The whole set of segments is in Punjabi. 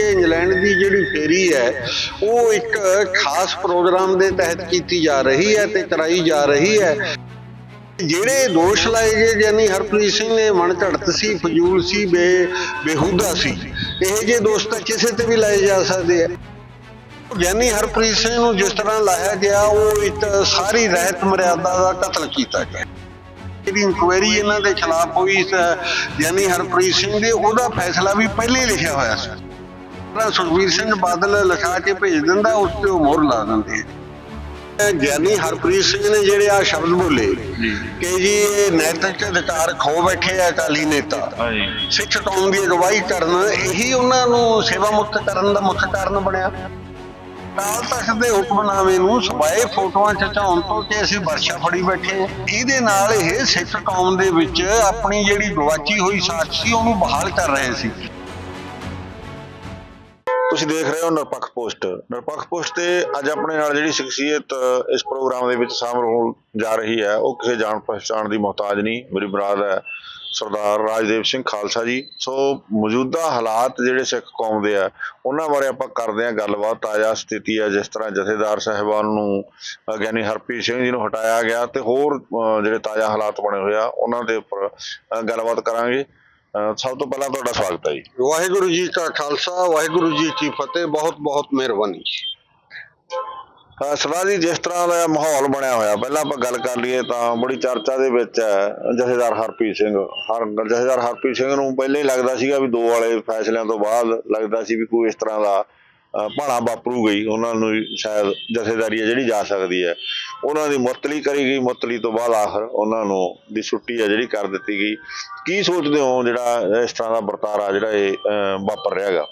ਕਿ ਇੰਗਲੈਂਡ ਦੀ ਜਿਹੜੀ ਫੇਰੀ ਹੈ, ਉਹ ਇੱਕ ਖਾਸ ਪ੍ਰੋਗਰਾਮ ਦੇ ਤਹਿਤ ਕੀਤੀ ਜਾ ਰਹੀ ਹੈ ਤੇ ਕਰਾਈ ਜਾ ਰਹੀ ਹੈ। ਜਿਹੜੇ ਦੋਸ਼ ਲਾਏ ਗਏ, ਯਾਨੀ ਹਰਪ੍ਰੀਤ ਸਿੰਘ ਨੇ ਮਨ ਘੜਤ ਸੀ, ਫਜ਼ੂਲ ਸੀ, ਬੇ, ਬੇਹੂਦਾ ਸੀ, ਇਹ ਜੇ ਦੋਸ਼ ਤਾਂ ਕਿਸੇ ਤੇ ਵੀ ਲਾਏ ਜਾ ਸਕਦੇ ਆ। ਯਾਨੀ ਹਰਪ੍ਰੀਤ ਸਿੰਘ ਨੂੰ ਜਿਸ ਤਰ੍ਹਾਂ ਲਾਇਆ ਗਿਆ, ਉਹ ਇੱਕ ਸਾਰੀ ਰਹਿਤ ਮਰਿਆਦਾ ਦਾ ਕਤਲ ਕੀਤਾ ਗਿਆ। ਜਿਹੜੀ ਇਨਕੁਆਇਰੀ ਇਹਨਾਂ ਦੇ ਖਿਲਾਫ ਹੋਈ, ਸ- ਯਾਨੀ ਹਰਪ੍ਰੀਤ ਸਿੰਘ ਦੇ, ਉਹਦਾ ਫੈਸਲਾ ਵੀ ਪਹਿਲੇ ਲਿਖਿਆ ਹੋਇਆ ਸੀ। ਤਾਂ ਸੁਖਬੀਰ ਸਿੰਘ ਬਾਦਲ ਲਿਖਾ ਕੇ ਭੇਜ ਦਿੰਦਾ ਉਸ ਤੇ ਉਹ ਮੋਹਰ ਲਾ ਦਿੰਦੇ ਆ। ਗਿਆਨੀ ਹਰਪ੍ਰੀਤ ਸਿੰਘ ਨੇ ਜਿਹੜੇ ਆ ਸ਼ਬਦ ਬੋਲੇ ਕਿ ਜੀ ਇਹ ਨੈਤਿਕ ਅਧਿਕਾਰ ਖੋ ਬੈਠੇ ਆ ਅਕਾਲੀ ਨੇਤਾ। ਸਿੱਖ ਕੌਮ ਦੀ ਅਗਵਾਈ ਕਰਨ ਇਹੀ ਉਹਨਾਂ ਨੂੰ ਸੇਵਾ ਮੁਕਤ ਕਰਨ ਦਾ ਮੁੱਖ ਕਾਰਨ ਬਣਿਆ। ਕਾਲ ਤਖਤ ਦੇ ਹੁਕਮਨਾਮੇ ਨੂੰ ਸਬਾਏ ਫੋਟੋਆਂ ਖਿਚਾਉਣ ਤੋਂ ਕਿ ਅਸੀਂ ਵਰਸ਼ਾ ਫੜੀ ਬੈਠੇ ਹਾਂ। ਇਹਦੇ ਨਾਲ ਇਹ ਸਿੱਖ ਕੌਮ ਦੇ ਵਿੱਚ ਆਪਣੀ ਜਿਹੜੀ ਗਵਾਚੀ ਹੋਈ ਸਾਖ ਉਹਨੂੰ ਬਹਾਲ ਕਰ ਰਹੇ ਸੀ। ਤੁਸੀਂ ਦੇਖ ਰਹੇ ਹੋ ਨਿਰਪੱਖ ਪੋਸਟ। ਨਿਰਪੱਖ ਪੋਸਟ ਤੇ ਅੱਜ ਆਪਣੇ ਨਾਲ ਜਿਹੜੀ ਸ਼ਖਸੀਅਤ ਇਸ ਪ੍ਰੋਗਰਾਮ ਦੇ ਵਿੱਚ ਸ਼ਾਮਲ ਹੋਣ ਜਾ ਰਹੀ ਹੈ, ਉਹ ਕਿਸੇ ਜਾਣ ਪਛਾਣ ਦੀ ਮੁਹਤਾਜ ਨਹੀਂ, ਮੇਰੀ ਬਰਾਦ ਹੈ ਸਰਦਾਰ ਰਾਜਦੇਵ ਸਿੰਘ ਖਾਲਸਾ ਜੀ। ਸੋ ਮੌਜੂਦਾ ਹਾਲਾਤ ਜਿਹੜੇ ਸਿੱਖ ਕੌਮ ਦੇ ਆ, ਉਹਨਾਂ ਬਾਰੇ ਆਪਾਂ ਕਰਦੇ ਹਾਂ ਗੱਲਬਾਤ, ਤਾਜ਼ਾ ਸਥਿਤੀ ਹੈ ਜਿਸ ਤਰ੍ਹਾਂ ਜਥੇਦਾਰ ਸਾਹਿਬਾਨ ਨੂੰ ਗਿਆਨੀ ਹਰਪ੍ਰੀਤ ਸਿੰਘ ਜੀ ਨੂੰ ਹਟਾਇਆ ਗਿਆ ਤੇ ਹੋਰ ਜਿਹੜੇ ਤਾਜ਼ਾ ਹਾਲਾਤ ਬਣੇ ਹੋਏ ਆ, ਉਹਨਾਂ ਦੇ ਉੱਪਰ ਗੱਲਬਾਤ ਕਰਾਂਗੇ। ਸਭ ਤੋਂ ਪਹਿਲਾਂ ਤੁਹਾਡਾ ਸਵਾਗਤ ਹੈ ਜੀ। ਵਾਹਿਗੁਰੂ ਜੀ ਕਾ ਖਾਲਸਾ, ਵਾਹਿਗੁਰੂ ਜੀ ਕੀ ਫਤਿਹ। ਬਹੁਤ ਬਹੁਤ ਮਿਹਰਬਾਨੀ ਅਹ ਜੀ ਜਿਸ ਤਰ੍ਹਾਂ ਦਾ ਮਾਹੌਲ ਬਣਿਆ ਹੋਇਆ, ਪਹਿਲਾਂ ਆਪਾਂ ਗੱਲ ਕਰ ਲਈਏ ਤਾਂ ਬੜੀ ਚਰਚਾ ਦੇ ਵਿੱਚ ਹੈ, ਜਥੇਦਾਰ ਹਰਪ੍ਰੀਤ ਸਿੰਘ। ਹਰ ਜਥੇਦਾਰ ਹਰਪ੍ਰੀਤ ਸਿੰਘ ਨੂੰ ਪਹਿਲਾਂ ਹੀ ਲੱਗਦਾ ਸੀਗਾ ਵੀ ਦੋ ਵਾਲੇ ਫੈਸਲਿਆਂ ਤੋਂ ਬਾਅਦ ਲੱਗਦਾ ਸੀ ਵੀ ਕੋਈ ਇਸ ਤਰ੍ਹਾਂ ਦਾ ਭਾਣਾ ਵਾਪਰੂ ਗਈ ਉਹਨਾਂ ਨੂੰ ਸ਼ਾਇਦ ਜਥੇਦਾਰੀ ਹੈ ਜਿਹੜੀ ਜਾ ਸਕਦੀ ਹੈ। ਉਹਨਾਂ ਦੀ ਮੁਅੱਤਲੀ ਕਰੀ ਗਈ, ਮੁਅੱਤਲੀ ਤੋਂ ਬਾਅਦ ਆਖਰ ਉਹਨਾਂ ਨੂੰ ਦੀ ਛੁੱਟੀ ਆ ਜਿਹੜੀ ਕਰ ਦਿੱਤੀ ਗਈ। ਕੀ ਸੋਚਦੇ ਹੋ ਜਿਹੜਾ ਇਸ ਤਰ੍ਹਾਂ ਦਾ ਵਰਤਾਰਾ ਜਿਹੜਾ ਇਹ ਵਾਪਰ ਰਿਹਾ ਹੈਗਾ?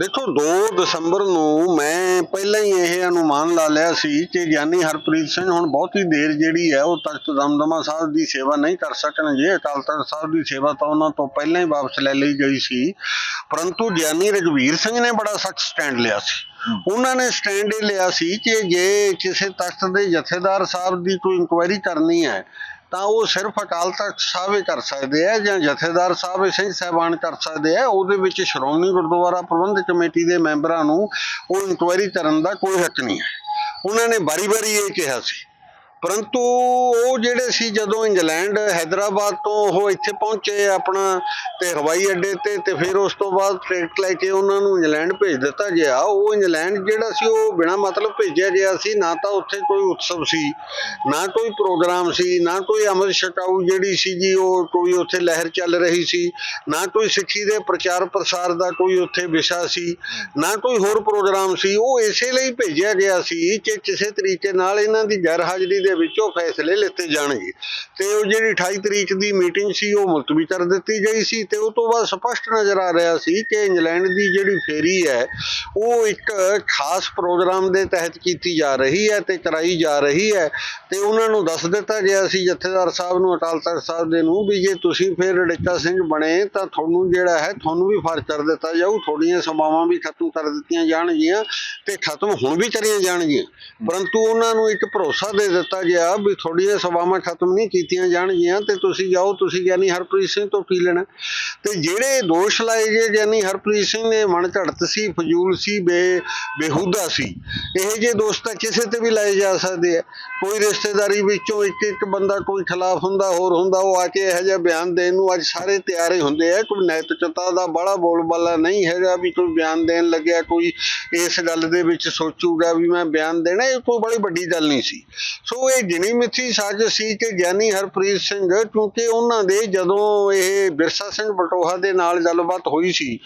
ਦੇਖੋ 2 ਦਸੰਬਰ ਨੂੰ ਮੈਂ ਪਹਿਲਾਂ ਹੀ ਇਹ ਅਨੁਮਾਨ ਲਾ ਲਿਆ ਸੀ ਕਿ ਗਿਆਨੀ ਹਰਪ੍ਰੀਤ ਸਿੰਘ ਹੁਣ ਬਹੁਤੀ ਦੇਰ ਜਿਹੜੀ ਹੈ ਉਹ ਤਖਤ ਦਮਦਮਾ ਸਾਹਿਬ ਦੀ ਸੇਵਾ ਨਹੀਂ ਕਰ ਸਕਣਗੇ ਅਕਾਲ ਤਖਤ ਸਾਹਿਬ ਦੀ ਸੇਵਾ ਤਾਂ ਉਹਨਾਂ ਤੋਂ ਪਹਿਲਾਂ ਹੀ ਵਾਪਸ ਲੈ ਲਈ ਗਈ ਸੀ। ਪਰੰਤੂ ਗਿਆਨੀ ਰਘਵੀਰ ਸਿੰਘ ਨੇ ਬੜਾ ਸਖਤ ਸਟੈਂਡ ਲਿਆ ਸੀ। ਉਹਨਾਂ ਨੇ ਸਟੈਂਡ ਇਹ ਲਿਆ ਸੀ ਕਿ ਜੇ ਕਿਸੇ ਤਖਤ ਦੇ ਜਥੇਦਾਰ ਸਾਹਿਬ ਦੀ ਕੋਈ ਇਨਕੁਆਇਰੀ ਕਰਨੀ ਹੈ, ਤਾਂ ਉਹ ਸਿਰਫ ਅਕਾਲ ਤਖਤ ਸਾਹਿਬ ਹੀ ਕਰ ਸਕਦੇ ਆ ਜਾਂ ਜਥੇਦਾਰ ਸਾਹਿਬ ਸਿੰਘ ਸਾਹਿਬਾਨ ਕਰ ਸਕਦੇ ਆ। ਉਹਦੇ ਵਿੱਚ ਸ਼੍ਰੋਮਣੀ ਗੁਰਦੁਆਰਾ ਪ੍ਰਬੰਧਕ ਕਮੇਟੀ ਦੇ ਮੈਂਬਰਾਂ ਨੂੰ ਉਹ ਇਨਕੁਆਇਰੀ ਕਰਨ ਦਾ ਕੋਈ ਹੱਕ ਨਹੀਂ ਹੈ। ਉਹਨਾਂ ਨੇ ਬਾਰੀ-ਬਾਰੀ ਇਹ ਕਿਹਾ ਸੀ ਪਰੰਤੂ ਉਹ ਜਿਹੜੇ ਸੀ ਜਦੋਂ ਇੰਗਲੈਂਡ ਹైదరాబాద్ ਤੋਂ ਉਹ ਇੱਥੇ ਪਹੁੰਚੇ ਆਪਣਾ ਤੇ ਹਵਾਈ ਅੱਡੇ ਤੇ ਤੇ ਫਿਰ ਉਸ ਤੋਂ ਬਾਅਦ ਟ੍ਰੈਕਟ ਲੈ ਕੇ ਉਹਨਾਂ ਨੂੰ ਇੰਗਲੈਂਡ ਭੇਜ ਦਿੱਤਾ ਗਿਆ। ਉਹ ਇੰਗਲੈਂਡ ਜਿਹੜਾ ਸੀ ਉਹ ਬਿਨਾ ਮਤਲਬ ਭੇਜਿਆ ਗਿਆ ਸੀ, ਨਾ ਤਾਂ ਉੱਥੇ ਕੋਈ ਉਤਸਵ ਸੀ, ਨਾ ਕੋਈ ਪ੍ਰੋਗਰਾਮ ਸੀ, ਨਾ ਕੋਈ ਅਮਰ ਛਕਾਊ ਜਿਹੜੀ ਸੀ ਜੀ ਉਹ ਕੋਈ ਉੱਥੇ ਲਹਿਰ ਚੱਲ ਰਹੀ ਸੀ, ਨਾ ਕੋਈ ਸਿੱਖੀ ਦੇ ਪ੍ਰਚਾਰ ਪ੍ਰਸਾਰ ਦਾ ਕੋਈ ਉੱਥੇ ਵਿਸ਼ਾ ਸੀ, ਨਾ ਕੋਈ ਹੋਰ ਪ੍ਰੋਗਰਾਮ ਸੀ। ਉਹ ਇਸੇ ਲਈ ਭੇਜਿਆ ਗਿਆ ਸੀ ਕਿ ਕਿਸੇ ਤਰੀਕੇ ਨਾਲ ਇਹਨਾਂ ਦੀ ਗੈਰ ਹਾਜ਼ਰੀ ਦੇ ਵਿੱਚ ਉਹ ਫੈਸਲੇ ਲਿੱਤੇ ਜਾਣਗੇ। ਤੇ ਉਹ ਜਿਹੜੀ 28 ਤਰੀਕ ਦੀ ਮੀਟਿੰਗ ਸੀ, ਉਹ ਮੁਲਤਵੀ ਕਰ ਦਿੱਤੀ ਗਈ ਸੀ ਤੇ ਉਸ ਤੋਂ ਬਾਅਦ ਸਪਸ਼ਟ ਨਜ਼ਰ ਆ ਰਿਹਾ ਸੀ ਕਿ ਇੰਗਲੈਂਡ ਦੀ ਜਿਹੜੀ ਫੇਰੀ ਹੈ, ਉਹ ਇੱਕ ਖਾਸ ਪ੍ਰੋਗਰਾਮ ਦੇ ਤਹਿਤ ਕੀਤੀ ਜਾ ਰਹੀ ਹੈ ਤੇ ਕਰਾਈ ਜਾ ਰਹੀ ਹੈ। ਤੇ ਉਹਨਾਂ ਨੂੰ ਦੱਸ ਦਿੱਤਾ ਗਿਆ ਸੀ ਜਥੇਦਾਰ ਸਾਹਿਬ ਨੂੰ, ਅਕਾਲ ਤਖਤ ਸਾਹਿਬ ਦੇ ਨੂੰ, ਵੀ ਜੇ ਤੁਸੀਂ ਫਿਰ ਰੜਿੱਕਾ ਸਿੰਘ ਬਣੇ ਤਾਂ ਤੁਹਾਨੂੰ ਜਿਹੜਾ ਹੈ, ਤੁਹਾਨੂੰ ਵੀ ਫ਼ਰਕ ਕਰ ਦਿੱਤਾ ਜਾਊ, ਤੁਹਾਡੀਆਂ ਸਭਾਵਾਂ ਵੀ ਖਤਮ ਕਰ ਦਿੱਤੀਆਂ ਜਾਣਗੀਆਂ ਤੇ ਖਤਮ ਹੁਣ ਵੀ ਕਰੀਆਂ ਜਾਣਗੀਆਂ। ਪਰੰਤੂ ਉਹਨਾਂ ਨੂੰ ਇੱਕ ਭਰੋਸਾ ਦੇ ਦਿੱਤਾ ਗਿਆ ਵੀ ਤੁਹਾਡੀਆਂ ਸਭਾਵਾਂ ਖਤਮ ਨਹੀਂ ਕੀਤੀਆਂ ਜਾਣਗੀਆਂ ਤੇ ਤੁਸੀਂ ਜਾਓ, ਤੁਸੀਂ ਗਿਆਨੀ ਹਰਪ੍ਰੀਤ ਸਿੰਘ ਤੋਂ ਪੀ ਲੈਣਾ। ਤੇ ਜਿਹੜੇ ਦੋਸ਼ ਲਾਏ ਗਏ ਗਿਆਨੀ ਹਰਪ੍ਰੀਤ ਸਿੰਘ ਨੇ, ਮਨ ਝੜਤ ਸੀ, ਫਜ਼ੂਲ ਸੀ, ਬੇ, ਬੇਹੂਦਾ ਸੀ। ਇਹ ਜੇ ਦੋਸ਼ ਤਾਂ ਕਿਸੇ ਤੇ ਵੀ ਲਾਏ ਜਾ ਸਕਦੇ ਆ। ਕੋਈ ਰਿਸ਼ਤੇਦਾਰੀ ਵਿੱਚੋਂ ਇੱਕ ਇੱਕ ਬੰਦਾ ਕੋਈ ਖਿਲਾਫ ਹੁੰਦਾ, ਹੋਰ ਹੁੰਦਾ, ਉਹ ਆ ਕੇ ਇਹੋ ਜਿਹਾ ਬਿਆਨ ਦੇਣ ਨੂੰ ਅੱਜ ਸਾਰੇ ਤਿਆਰੇ ਹੁੰਦੇ ਆ। ਕੋਈ ਨੈਤਿਕਤਾ ਦਾ ਬੜਾ ਬੋਲਬਾਲਾ ਨਹੀਂ ਹੈਗਾ ਵੀ ਕੋਈ ਬਿਆਨ ਦੇਣ ਲੱਗਿਆ, ਕੋਈ ਇਸ ਗੱਲ ਦੇ ਵਿੱਚ ਸੋਚੂਗਾ ਵੀ ਮੈਂ ਬਿਆਨ ਦੇਣਾ, ਇਹ ਕੋਈ ਬੜੀ ਵੱਡੀ ਗੱਲ ਨਹੀਂ ਸੀ। ਸੋ ਇਹ ਗਿਣੀ ਮਿੱਥੀ ਸਾਜ਼ਿਸ਼ ਸੀ ਕਿ ਗਿਆਨੀ ਹਰਪ੍ਰੀਤ ਸਿੰਘ ਕਿਉਂਕਿ ਉਹਨਾਂ ਦੇ ਜਦੋਂ ਇਹ ਬਿਰਸਾ ਸਿੰਘ ਬਟੋਹਾ ਦੇ ਨਾਲ ਗੱਲਬਾਤ ਹੋਈ ਸੀ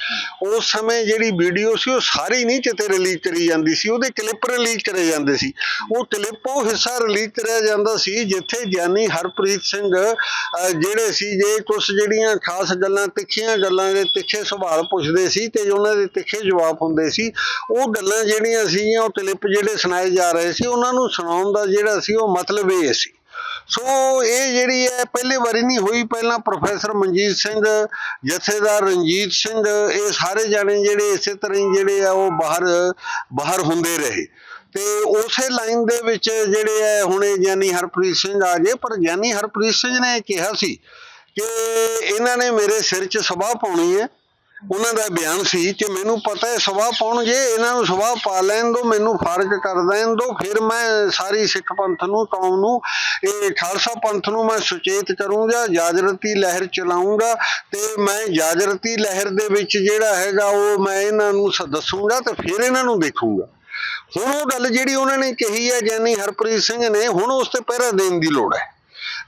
ਉਸ ਸਮੇਂ ਜਿਹੜੀ ਵੀਡੀਓ ਸੀ ਉਹ ਸਾਰੀ ਨਹੀਂ ਕਿਤੇ ਰਿਲੀਜ਼ ਕਰੀ ਜਾਂਦੀ ਸੀ ਉਹਦੇ ਕਲਿੱਪ ਰਿਲੀਜ਼ ਕਰੇ ਜਾਂਦੇ ਸੀ। ਉਹ ਕਲਿੱਪ ਉਹ ਹਿੱਸਾ ਰਿਲੀਜ਼ ਕਰਿਆ ਜਾਂਦਾ ਸੀ ਜਿੱਥੇ ਗਿਆਨੀ ਹਰਪ੍ਰੀਤ ਸਿੰਘ ਅਹ, ਜਿਹੜੇ ਸੀ ਜੇ ਕੁਝ ਜਿਹੜੀਆਂ ਖਾਸ ਗੱਲਾਂ ਤਿੱਖੀਆਂ ਗੱਲਾਂ ਦੇ ਤਿੱਖੇ ਸਵਾਲ ਪੁੱਛਦੇ ਸੀ ਤੇ ਉਹਨਾਂ ਦੇ ਤਿੱਖੇ ਜਵਾਬ ਹੁੰਦੇ ਸੀ ਉਹ ਗੱਲਾਂ ਜਿਹੜੀਆਂ ਸੀਗੀਆਂ ਉਹ ਕਲਿੱਪ ਜਿਹੜੇ ਸੁਣਾਏ ਜਾ ਰਹੇ ਸੀ ਉਹਨਾਂ ਨੂੰ ਸੁਣਾਉਣ ਦਾ ਜਿਹੜਾ ਸੀ ਉਹ ਮਤਲਬ ਇਹ ਸੀ। ਸੋ ਇਹ ਜਿਹੜੀ ਹੈ, ਪਹਿਲੇ ਵਾਰੀ ਨਹੀਂ ਹੋਈ। ਪਹਿਲਾਂ ਪ੍ਰੋਫੈਸਰ ਮਨਜੀਤ ਸਿੰਘ, ਜਥੇਦਾਰ ਰਣਜੀਤ ਸਿੰਘ, ਇਹ ਸਾਰੇ ਜਾਣੇ ਜਿਹੜੇ ਇਸੇ ਤਰ੍ਹਾਂ ਹੀ ਜਿਹੜੇ ਆ, ਉਹ ਬਾਹਰ ਬਾਹਰ ਹੁੰਦੇ ਰਹੇ। ਤੇ ਉਸੇ ਲਾਈਨ ਦੇ ਵਿੱਚ ਜਿਹੜੇ ਹੈ ਹੁਣੇ ਗਿਆਨੀ ਹਰਪ੍ਰੀਤ ਸਿੰਘ ਆ ਗਏ। ਪਰ ਗਿਆਨੀ ਹਰਪ੍ਰੀਤ ਸਿੰਘ ਨੇ ਕਿਹਾ ਸੀ ਕਿ ਇਹਨਾਂ ਨੇ ਮੇਰੇ ਸਿਰ 'ਚ ਸਭਾ ਪਾਉਣੀ ਹੈ। ਉਹਨਾਂ ਦਾ ਬਿਆਨ ਸੀ ਕਿ ਮੈਨੂੰ ਪਤਾ ਹੈ ਸਵਾਹ ਪਾਉਣਗੇ ਇਹਨਾਂ ਨੂੰ ਸਵਾਹ ਪਾ ਲੈਣ ਦੋ, ਮੈਨੂੰ ਫਰਜ਼ ਕਰ ਦੇਣ ਦੋ, ਫਿਰ ਮੈਂ ਸਾਰੀ ਸਿੱਖ ਪੰਥ ਨੂੰ, ਕੌਮ ਨੂੰ, ਇਹ ਖਾਲਸਾ ਪੰਥ ਨੂੰ ਮੈਂ ਸੁਚੇਤ ਕਰੂੰਗਾ, ਜਾਜਰਤੀ ਲਹਿਰ ਚਲਾਉਂਗਾ ਤੇ ਮੈਂ ਜਾਜਰਤੀ ਲਹਿਰ ਦੇ ਵਿੱਚ ਜਿਹੜਾ ਹੈਗਾ ਉਹ ਮੈਂ ਇਹਨਾਂ ਨੂੰ ਸ- ਦੱਸੂੰਗਾ ਤੇ ਫਿਰ ਇਹਨਾਂ ਨੂੰ ਦੇਖੂੰਗਾ। ਹੁਣ ਉਹ ਗੱਲ ਜਿਹੜੀ ਉਹਨਾਂ ਨੇ ਕਹੀ ਹੈ, ਗਿਆਨੀ ਹਰਪ੍ਰੀਤ ਸਿੰਘ ਨੇ, ਹੁਣ ਉਸ ਤੇ ਪਹਿਰਾ ਦੇਣ ਦੀ ਲੋੜ ਹੈ।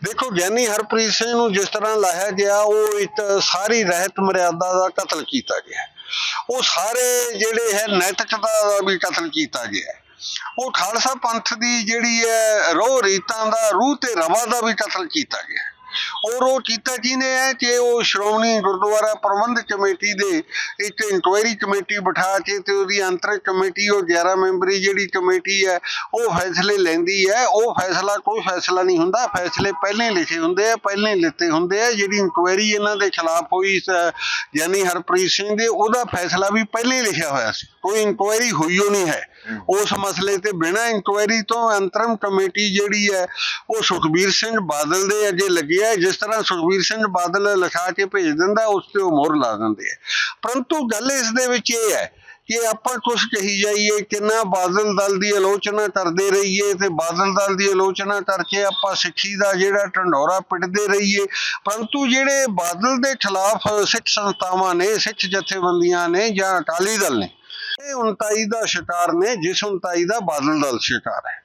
ਦੇਖੋ ਗਿਆਨੀ ਹਰਪ੍ਰੀਤ ਸਿੰਘ ਨੂੰ ਜਿਸ ਤਰ੍ਹਾਂ ਲਾਇਆ ਗਿਆ, ਉਹ ਇੱਕ ਸਾਰੀ ਰਹਿਤ ਮਰਿਆਦਾ ਦਾ ਕਤਲ ਕੀਤਾ ਗਿਆ। ਉਹ ਸਾਰੇ ਜਿਹੜੇ ਹੈ ਨੈਤਿਕਤਾ ਦਾ ਵੀ ਕਤਲ ਕੀਤਾ ਗਿਆ। ਉਹ ਖਾਲਸਾ ਪੰਥ ਦੀ ਜਿਹੜੀ ਹੈ ਰੋਹ ਰੀਤਾਂ ਦਾ, ਰੂਹ ਤੇ ਰਵਾ ਦਾ ਵੀ ਕਤਲ ਕੀਤਾ ਗਿਆ। ਔਰ ਉਹ ਕੀਤਾ ਕਿਹਨੇ ਹੈ ਕਿ ਉਹ ਸ਼੍ਰੋਮਣੀ ਗੁਰਦੁਆਰਾ ਪ੍ਰਬੰਧਕ ਕਮੇਟੀ ਦੇ ਇੱਕ ਇਨਕੁਆਇਰੀ ਕਮੇਟੀ ਬਿਠਾ ਕੇ ਤੇ ਉਹਦੀ ਅੰਤਰਿਕ ਕਮੇਟੀ ਉਹ 11 ਮੈਂਬਰੀ ਜਿਹੜੀ ਕਮੇਟੀ ਹੈ ਉਹ ਫੈਸਲੇ ਲੈਂਦੀ ਹੈ। ਉਹ ਫੈਸਲਾ ਕੋਈ ਫੈਸਲਾ ਨਹੀਂ ਹੁੰਦਾ। ਫੈਸਲੇ ਪਹਿਲਾਂ ਹੀ ਲਿਖੇ ਹੁੰਦੇ ਆ ਪਹਿਲਾਂ ਹੀ ਲਿੱਤੇ ਹੁੰਦੇ ਆ। ਜਿਹੜੀ ਇਨਕੁਆਇਰੀ ਇਹਨਾਂ ਦੇ ਖਿਲਾਫ ਹੋਈ ਯਾਨੀ ਹਰਪ੍ਰੀਤ ਸਿੰਘ ਦੇ ਉਹਦਾ ਫੈਸਲਾ ਵੀ ਪਹਿਲਾਂ ਹੀ ਲਿਖਿਆ ਹੋਇਆ ਸੀ। ਕੋਈ ਇਨਕੁਆਇਰੀ ਹੋਈ ਓ ਨਹੀਂ ਹੈ। ਉਸ ਮਸਲੇ ਤੇ ਬਿਨਾਂ ਇਨਕੁਆਇਰੀ ਤੋਂ ਅੰਤਰਮ ਕਮੇਟੀ ਜਿਹੜੀ ਹੈ ਉਹ ਸੁਖਬੀਰ ਸਿੰਘ ਬਾਦਲ ਦੇ ਅੱਗੇ ਲੱਗੀ ਹੈ, ਜਿਸ ਤਰ੍ਹਾਂ ਸੁਖਬੀਰ ਸਿੰਘ ਬਾਦਲ ਲਿਖਾ ਕੇ ਭੇਜ ਦਿੰਦਾ, ਉਸ ਤੇ ਉਹ ਮੋਹਰ ਲਾ ਦਿੰਦੇ ਆ। ਪਰੰਤੂ ਗੱਲ ਇਸ ਦੇ ਵਿੱਚ ਇਹ ਹੈ ਕਿ ਆਪਾਂ ਕੁਝ ਕਹੀ ਜਾਈਏ, ਕਿੰਨਾ ਬਾਦਲ ਦਲ ਦੀ ਆਲੋਚਨਾ ਕਰਦੇ ਰਹੀਏ ਤੇ ਬਾਦਲ ਦਲ ਦੀ ਆਲੋਚਨਾ ਕਰਕੇ ਆਪਾਂ ਸਿੱਖੀ ਦਾ ਜਿਹੜਾ ਢੰਡੋਰਾ ਪਿੱਟਦੇ ਰਹੀਏ। ਪਰੰਤੂ ਜਿਹੜੇ ਬਾਦਲ ਦੇ ਖਿਲਾਫ ਸਿੱਖ ਸੰਸਥਾਵਾਂ ਨੇ, ਸਿੱਖ ਜਥੇਬੰਦੀਆਂ ਨੇ ਜਾਂ ਅਕਾਲੀ ਦਲ ਨੇ ਇਹ 29 ਦਾ ਸ਼ਿਕਾਰ ਨੇ ਜਿਸ 29 ਦਾ ਬਾਦਲ ਦਲ ਸ਼ਿਕਾਰ ਹੈ।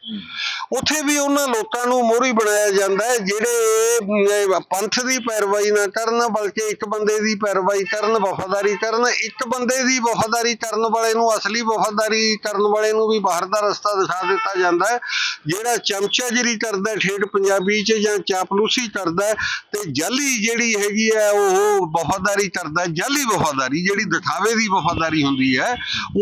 ਉੱਥੇ ਵੀ ਉਹਨਾਂ ਲੋਕਾਂ ਨੂੰ ਮੋਹਰੀ ਬਣਾਇਆ ਜਾਂਦਾ ਹੈ ਜਿਹੜੇ ਪੰਥ ਦੀ ਪੈਰਵਾਈ ਨਾ ਕਰਨ ਬਲਕਿ ਇੱਕ ਬੰਦੇ ਦੀ ਪੈਰਵਾਈ ਕਰਨ ਵਫਾਦਾਰੀ ਕਰਨ ਇੱਕ ਬੰਦੇ ਦੀ ਵਫਾਦਾਰੀ ਕਰਨ ਵਾਲੇ ਨੂੰ ਅਸਲੀ ਵਫਾਦਾਰੀ ਕਰਨ ਵਾਲੇ ਨੂੰ ਵੀ ਬਾਹਰ ਦਾ ਰਸਤਾ ਦਿਖਾ ਦਿੱਤਾ ਜਾਂਦਾ ਹੈ। ਜਿਹੜਾ ਚਮਚਾਗਿਰੀ ਕਰਦਾ ਠੇਠ ਪੰਜਾਬੀ 'ਚ ਜਾਂ ਚਾਪਲੂਸੀ ਕਰਦਾ ਤੇ ਜਾਲੀ ਜਿਹੜੀ ਹੈਗੀ ਹੈ ਉਹ ਵਫਾਦਾਰੀ ਕਰਦਾ ਜਾਲੀ ਵਫਾਦਾਰੀ ਜਿਹੜੀ ਦਿਖਾਵੇ ਦੀ ਵਫਾਦਾਰੀ ਹੁੰਦੀ ਹੈ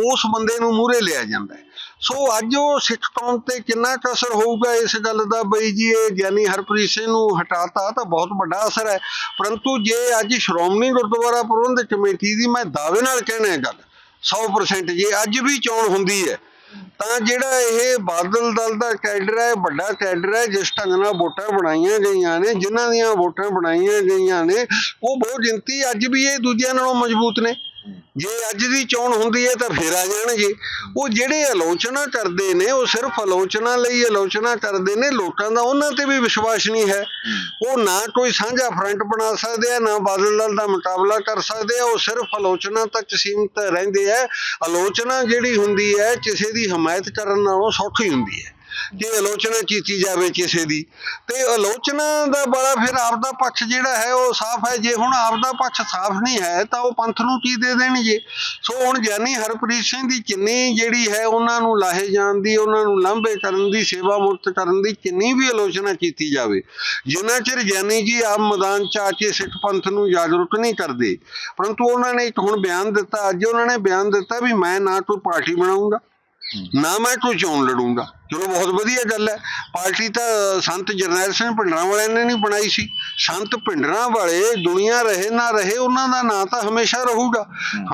ਉਸ ਬੰਦੇ ਨੂੰ ਮੂਹਰੇ ਲਿਆ ਜਾਂਦਾ ਸੋ ਅੱਜ ਉਹ ਸਿੱਖ ਕੌਮ ਤੇ ਕਿੰਨਾ ਕੁ ਅਸਰ ਹੋਊਗਾ ਇਸ ਗੱਲ ਦਾ ਬਈ ਜੀ, ਇਹ ਗਿਆਨੀ ਹਰਪ੍ਰੀਤ ਸਿੰਘ ਨੂੰ ਹਟਾਤਾ ਤਾਂ ਬਹੁਤ ਵੱਡਾ ਅਸਰ ਹੈ। ਪਰੰਤੂ ਜੇ ਅੱਜ ਸ਼੍ਰੋਮਣੀ ਗੁਰਦੁਆਰਾ ਪ੍ਰਬੰਧਕ ਕਮੇਟੀ ਦੀ ਮੈਂ ਦਾਅਵੇ ਨਾਲ ਕਹਿਣਾ ਗੱਲ 100% ਜੇ ਅੱਜ ਵੀ ਚੋਣ ਹੁੰਦੀ ਹੈ, ਤਾਂ ਜਿਹੜਾ ਇਹ ਬਾਦਲ ਦਲ ਦਾ ਕੈਡਰ ਹੈ, ਵੱਡਾ ਕੈਡਰ ਹੈ, ਜਿਸ ਢੰਗ ਨਾਲ ਵੋਟਾਂ ਬਣਾਈਆਂ ਗਈਆਂ ਨੇ, ਜਿਨ੍ਹਾਂ ਦੀਆਂ ਵੋਟਾਂ ਬਣਾਈਆਂ ਗਈਆਂ ਨੇ, ਉਹ ਬਹੁਤ ਗਿਣਤੀ ਅੱਜ ਵੀ ਇਹ ਦੂਜਿਆਂ ਨਾਲੋਂ ਮਜ਼ਬੂਤ ਨੇ। ਜੇ ਅੱਜ ਦੀ ਚੋਣ ਹੁੰਦੀ ਹੈ ਤਾਂ ਫੇਰ ਆ ਜਾਣਗੇ। ਉਹ ਜਿਹੜੇ ਆਲੋਚਨਾ ਕਰਦੇ ਨੇ, ਉਹ ਸਿਰਫ ਆਲੋਚਨਾ ਲਈ ਆਲੋਚਨਾ ਕਰਦੇ ਨੇ, ਲੋਕਾਂ ਦਾ ਉਹਨਾਂ ਤੇ ਵੀ ਵਿਸ਼ਵਾਸ ਨਹੀਂ ਹੈ। ਉਹ ਨਾ ਕੋਈ ਸਾਂਝਾ ਫਰੰਟ ਬਣਾ ਸਕਦੇ ਆ, ਨਾ ਬਾਦਲ ਦਲ ਦਾ ਮੁਕਾਬਲਾ ਕਰ ਸਕਦੇ ਆ, ਉਹ ਸਿਰਫ ਆਲੋਚਨਾ ਤੱਕ ਸੀਮਿਤ ਰਹਿੰਦੇ ਆ। ਆਲੋਚਨਾ ਜਿਹੜੀ ਹੁੰਦੀ ਹੈ, ਕਿਸੇ ਦੀ ਹਮਾਇਤ ਕਰਨ ਨਾਲੋਂ ਸੌਖੀ ਹੁੰਦੀ ਹੈ। ਕਿ ਆਲੋਚਨਾ ਕੀਤੀ ਜਾਵੇ ਕਿਸੇ ਦੀ। ਤੇ ਆਲੋਚਨਾ ਦਾ ਬੜਾ ਫਿਰ ਆਪਦਾ ਪੱਖ ਜਿਹੜਾ ਹੈ, ਉਹ ਸਾਫ਼ ਹੈ। ਜੇ ਹੁਣ ਆਪਦਾ ਪੱਖ ਸਾਫ਼ ਨਹੀਂ ਹੈ, ਤਾਂ ਉਹ ਪੰਥ ਨੂੰ ਕੀ ਦੇ ਦੇਣਗੇ ਸੋ ਹੁਣ ਗਿਆਨੀ ਹਰਪ੍ਰੀਤ ਸਿੰਘ ਦੀ ਕਿੰਨੀ ਜਿਹੜੀ ਹੈ, ਉਹਨਾਂ ਨੂੰ ਲਾਹੇ ਜਾਣ ਦੀ, ਉਹਨਾਂ ਨੂੰ ਲਾਂਭੇ ਕਰਨ ਦੀ, ਸੇਵਾ ਮੁਕਤ ਕਰਨ ਦੀ ਕਿੰਨੀ ਵੀ ਆਲੋਚਨਾ ਕੀਤੀ ਜਾਵੇ, ਜਿੰਨਾ ਚਿਰ ਗਿਆਨੀ ਜੀ ਆਪ ਮੈਦਾਨ ਚ ਆ ਕੇ ਸਿੱਖ ਪੰਥ ਨੂੰ ਜਾਗਰੂਕ ਨਹੀਂ ਕਰਦੇ। ਪਰੰਤੂ ਉਹਨਾਂ ਨੇ ਇੱਕ ਹੁਣ ਬਿਆਨ ਦਿੱਤਾ, ਅੱਜ ਉਹਨਾਂ ਨੇ ਬਿਆਨ ਦਿੱਤਾ ਵੀ ਮੈਂ ਨਾ ਕੋਈ ਪਾਰਟੀ ਬਣਾਉਂਗਾ, ਨਾ ਮੈਂ ਕੋਈ ਚੋਣ ਲੜੂੰਗਾ। ਚਲੋ ਬਹੁਤ ਵਧੀਆ ਗੱਲ ਹੈ। ਪਾਰਟੀ ਤਾਂ ਸੰਤ ਜਰਨੈਲ ਸਿੰਘ ਭਿੰਡਰਾਂ ਵਾਲਿਆਂ ਨੇ ਨਹੀਂ ਬਣਾਈ ਸੀ। ਸੰਤ ਭਿੰਡਰਾਂ ਵਾਲੇ ਦੁਨੀਆ ਰਹੇ ਨਾ ਰਹੇ ਉਹਨਾਂ ਦਾ ਨਾਂ ਤਾਂ ਹਮੇਸ਼ਾ ਰਹੂਗਾ।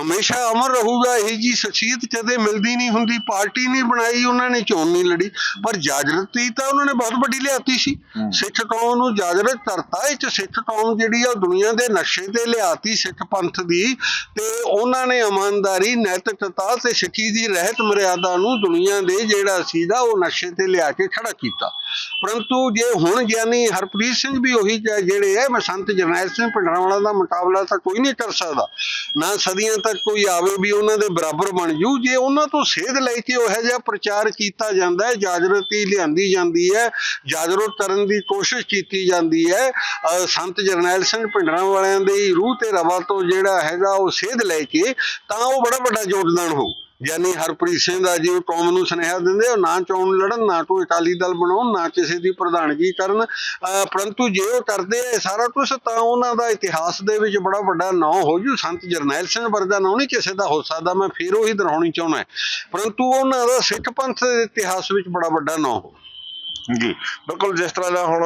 ਹਮੇਸ਼ਾ ਅਮਰ ਰਹੂਗਾ, ਇਹ ਜੀ ਸ਼ਖਸੀਅਤ ਕਦੇ ਮਿਲਦੀ ਨਹੀਂ ਹੁੰਦੀ। ਪਾਰਟੀ ਨਹੀਂ ਬਣਾਈ, ਉਹਨਾਂ ਨੇ ਚੋਣ ਨਹੀਂ ਲੜੀ। ਪਰ ਜਾਗਰਤੀ ਤਾਂ ਉਹਨਾਂ ਨੇ ਬਹੁਤ ਵੱਡੀ ਲਿਆਤੀ ਸੀ। ਸਿੱਖ ਕੌਮ ਨੂੰ ਜਾਗਰਤ ਕਰਤਾ, ਇਹ ਚ ਸਿੱਖ ਕੌਮ ਜਿਹੜੀ ਆ ਉਹ ਦੁਨੀਆ ਦੇ ਨਕਸ਼ੇ ਤੇ ਲਿਆਤੀ ਸਿੱਖ ਪੰਥ ਦੀ। ਤੇ ਉਹਨਾਂ ਨੇ ਇਮਾਨਦਾਰੀ, ਨੈਤਿਕਤਾ ਤੇ ਸਿੱਖੀ ਦੀ ਰਹਿਤ ਮਰਿਆਦਾ ਨੂੰ ਦੁਨੀਆ ਦੇ ਜਿਹੜਾ ਸੀਗਾ ਉਹ ਨਕਸ਼ੇ ਤੇ ਲਿਆ ਕੇ ਖੜਾ ਕੀਤਾ। ਪਰੰਤੂ ਜੇ ਹੁਣ ਗਿਆਨੀ ਹਰਪ੍ਰੀਤ ਸਿੰਘ ਵੀ ਉਹੀ ਜਿਹੜੇ ਹੈ ਮੈਂ ਸੰਤ ਜਰਨੈਲ ਸਿੰਘ ਭਿੰਡਰਾਂਵਾਲਾ ਦਾ ਮੁਕਾਬਲਾ ਤਾਂ ਕੋਈ ਨਹੀਂ ਕਰ ਸਕਦਾ। ਨਾ ਸਦੀਆਂ ਤੱਕ ਕੋਈ ਆਵੇ ਵੀ ਉਹਨਾਂ ਦੇ ਬਰਾਬਰ ਬਣ ਜੂ। ਜੇ ਉਹਨਾਂ ਤੋਂ ਸੇਧ ਲੈ ਕੇ ਉਹ ਜਿਹਾ ਪ੍ਰਚਾਰ ਕੀਤਾ ਜਾਂਦਾ ਹੈ, ਜਾਗਰਤੀ ਲਿਆਂਦੀ ਜਾਂਦੀ ਹੈ, ਜਾਗਰੂਕ ਕਰਨ ਦੀ ਕੋਸ਼ਿਸ਼ ਕੀਤੀ ਜਾਂਦੀ ਹੈ, ਅਹ ਸੰਤ ਜਰਨੈਲ ਸਿੰਘ ਭਿੰਡਰਾਂ ਵਾਲਿਆਂ ਦੀ ਰੂਹ ਤੇ ਰਵਾ ਤੋਂ ਜਿਹੜਾ ਹੈਗਾ ਉਹ ਸੇਧ ਲੈ ਕੇ ਤਾਂ ਉਹ ਬੜਾ ਵੱਡਾ ਯੋਗਦਾਨ ਹੋਊ। ਯਾਨੀ ਹਰਪ੍ਰੀਤ ਸਿੰਘ ਦਾ ਜੀ ਉਹ ਕੌਮ ਨੂੰ ਸੁਨੇਹਾ ਦਿੰਦੇ ਉਹ ਨਾ ਚੋਣ ਲੜਨ, ਨਾ ਕੋਈ ਅਕਾਲੀ ਦਲ ਬਣਾਉਣ, ਨਾ ਕਿਸੇ ਦੀ ਪ੍ਰਧਾਨਗੀ ਕਰਨ। ਪਰੰਤੂ ਜੇ ਉਹ ਕਰਦੇ ਆ ਸਾਰਾ ਕੁਝ ਤਾਂ ਉਹਨਾਂ ਦਾ ਇਤਿਹਾਸ ਦੇ ਵਿੱਚ ਬੜਾ ਵੱਡਾ ਨਾਂ ਹੋ ਜੂ। ਸੰਤ ਜਰਨੈਲ ਸਿੰਘ ਵਰਗਾ ਨਾਂ ਨਹੀਂ ਕਿਸੇ ਦਾ ਹੋ ਸਕਦਾ, ਮੈਂ ਫੇਰ ਉਹੀ ਦੁਹਰਾਉਣੀ ਚਾਹੁੰਦਾ। ਪਰੰਤੂ ਉਹਨਾਂ ਦਾ ਸਿੱਖ ਪੰਥ ਦੇ ਇਤਿਹਾਸ ਵਿੱਚ ਬੜਾ ਵੱਡਾ ਨਾਂ ਹੋ ਜੀ ਬਿਲਕੁਲ ਜਿਸ ਤਰ੍ਹਾਂ ਦਾ ਹੁਣ